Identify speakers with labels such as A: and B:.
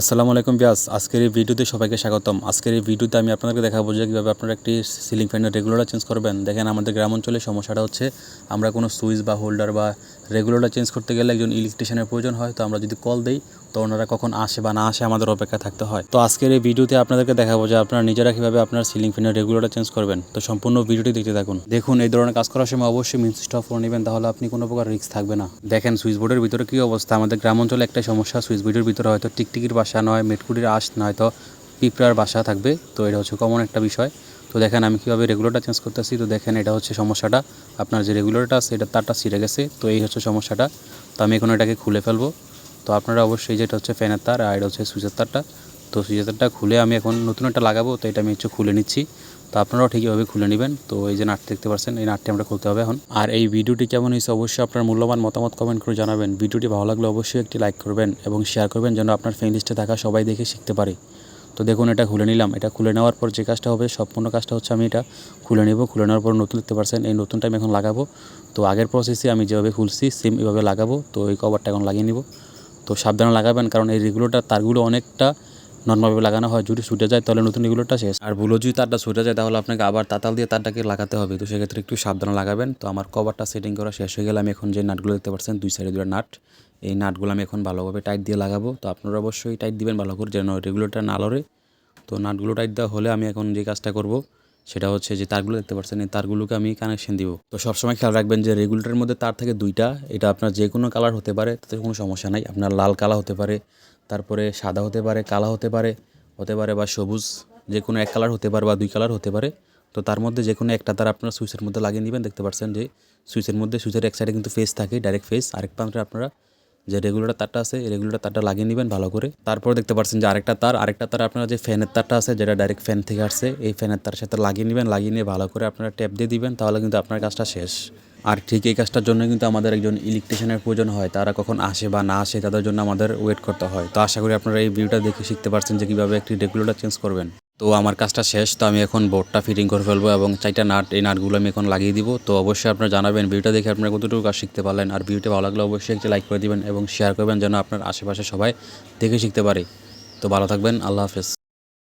A: আসসালামু আলাইকুম বিয়াস আজকের এই ভিডিওতে সবাইকে স্বাগতম। আজকের এই ভিডিওতে আমি আপনাদেরকে দেখাবো যে কীভাবে আপনারা একটি সিলিং ফ্যানের রেগুলার চেঞ্জ করবেন। দেখেন, আমাদের গ্রাম অঞ্চলে সমস্যাটা হচ্ছে, আমরা কোনো সুইচ বা হোল্ডার বা রেগুলার চেঞ্জ করতে গেলে একজন ইলেকট্রিশিয়ানের প্রয়োজন হয়। তো আমরা যদি কল দিই তো ওনারা কখন আসে বা না আসে আমাদের অপেক্ষা থাকতে হয়। তো আজকের এই ভিডিওতে আপনাদেরকে দেখাবো যে আপনারা নিজেরা কীভাবে আপনার সিলিং ফ্যানের রেগুলেটর চেঞ্জ করবেন। তো সম্পূর্ণ ভিডিওটি দেখতে থাকুন। দেখুন, এই ধরনের কাজ করার সময় অবশ্যই মিন সুইচ অফ করে নেবেন, তাহলে আপনি কোনো প্রকার রিস্ক থাকবে না। দেখেন সুইচ বোর্ডের ভিতরে কী অবস্থা? আমাদের গ্রাম অঞ্চলে একটা সমস্যা সুইচ বোর্ডের ভিতরে হয়তো টিকটিকির বাসা নয়, মেটকুটির আশ নয়তো পিঁপড়ার বাসা থাকবে। তো এটা হচ্ছে কমন একটা বিষয়। তো দেখেন, আমি কীভাবে রেগুলেটর চেঞ্জ করতেছি? তো দেখেন, এটা হচ্ছে সমস্যাটা। আপনার যে রেগুলেটরটা আছে, এটা তারটা ছিঁড়ে গেছে। তো এই হচ্ছে সমস্যাটা। তো আমি এখন এটাকে খুলে ফেলব। তো আপনারা অবশ্যই যেটা হচ্ছে ফ্যানের তার আর হচ্ছে সুইচের তারটা। তো সুইচের তারটা খুলে আমি এখন নতুন একটা লাগাবো, তো এটা আমি হচ্ছে খুলে নিচ্ছি। তো আপনারাও ঠিকইভাবে খুলে নেবেন। তো এই যে নাটটি দেখতে পাচ্ছেন, এই নাটটি আমরা খুলতে হবে এখন। আর এই ভিডিওটি কেমন হয়েছে অবশ্যই আপনার মূল্যবান মতামত কমেন্ট করে জানাবেন। ভিডিওটি ভালো লাগলে অবশ্যই একটি লাইক করবেন এবং শেয়ার করবেন যেন আপনার ফ্রেন্ড লিস্টে থাকা সবাই দেখে শিখতে পারে। তো দেখুন, এটা খুলে নিলাম। এটা খুলে নেওয়ার পর যে কাজটা হবে, সম্পূর্ণ কাজটা হচ্ছে আমি এটা খুলে নেব। খুলে নেওয়ার পর নতুন দেখতে পাচ্ছেন, এই নতুনটা আমি এখন লাগাবো। তো আগের প্রসেসে আমি যেভাবে খুলছি সেম এভাবে লাগাবো। তো এই কভারটা এখন লাগিয়ে নিব। তো সাবধানে লাগাবেন, কারণ এই রেগুলেটর তারগুলো অনেকটা নর্মালভাবে লাগানো হয়। যদি ছুটে যায়, তাহলে নতুন রেগুলেটরটা শেষ। আর ভুলো যদি তারটা ছুটে যায়, তাহলে আপনাকে আবার তাতাল দিয়ে তারটাকে লাগাতে হবে। তো সেক্ষেত্রে একটু সাবধানে লাগাবেন। তো আমার কভারটা সেটিং করা শেষ হয়ে গেলে আমি এখন যে নাটগুলো দেখতে পাচ্ছেন, দুই সাইডে দুটো নাট, এই নাটগুলো আমি এখন ভালোভাবে টাইট দিয়ে লাগাবো। তো আপনারা অবশ্যই টাইট দিবেন ভালো করে, যেন রেগুলেটর না লড়ে। তো নাটগুলো টাইট দেওয়া হলে আমি এখন যে কাজটা করব সেটা হচ্ছে যে তারগুলো দেখতে পাচ্ছেন, এই তারগুলোকে আমি কানেকশন দিব। তো সবসময় খেয়াল রাখবেন যে রেগুলেটরের মধ্যে তার থেকে দুইটা। এটা আপনার যে কোনো কালার হতে পারে, তাতে কোনো সমস্যা নাই। আপনার লাল কালা হতে পারে, তারপরে সাদা হতে পারে, কালা হতে পারে হতে পারে বা সবুজ, যে কোনো এক কালার হতে পারে বা দুই কালার হতে পারে। তো তার মধ্যে যে কোনো একটা তার আপনারা সুইচের মধ্যে লাগিয়ে নেবেন। দেখতে পাচ্ছেন যে সুইচের মধ্যে সুইচের এক সাইডে কিন্তু ফেস থাকে ডাইরেক্ট ফেস আরেক প্রান্তে আপনারা যে রেগুলেটর তারটা আছে রেগুলেটর তারটা লাগিয়ে নেবেন ভালো করে। তারপর দেখতে পাচ্ছেন যে আরেকটা তার আরেকটা তার আপনার যে ফ্যানের তারটা আছে, যেটা ডাইরেক্ট ফ্যান থেকে আসছে, এই ফ্যানের তার সাথে লাগিয়ে নেবেন, লাগিয়ে নিয়ে ভালো করে আপনারা ট্যাপ দিয়ে দিবেন, তাহলে কিন্তু আপনার কাজটা শেষ। আর ঠিক এই কাজটার জন্য কিন্তু আমাদের একজন ইলেকট্রিশিয়ানের প্রয়োজন হয়, তারা কখন আসে বা না আসে, তাদের জন্য আমাদের ওয়েট করতে হয়। তো আশা করি আপনারা এই ভিডিওটা দেখে শিখতে পারছেন যে কীভাবে একটি রেগুলেটর চেঞ্জ করবেন। তো আমার কাজটা শেষ, তো আমি এখন বোর্ডটা ফিটিং করে ফেলব এবং চারটা নাট, এই নাটগুলো আমি এখন লাগিয়ে দিব। তো অবশ্যই আপনারা জানাবেন, ভিডিওটা দেখে আপনারা কতটুকু কাজ শিখতে পারলেন। আর ভিডিওটা ভালো লাগলে অবশ্যই একটি লাইক করে দিবেন এবং শেয়ার করবেন যেন আপনার আশেপাশে সবাই দেখে শিখতে পারে। তো ভালো থাকবেন, আল্লাহ হাফেজ।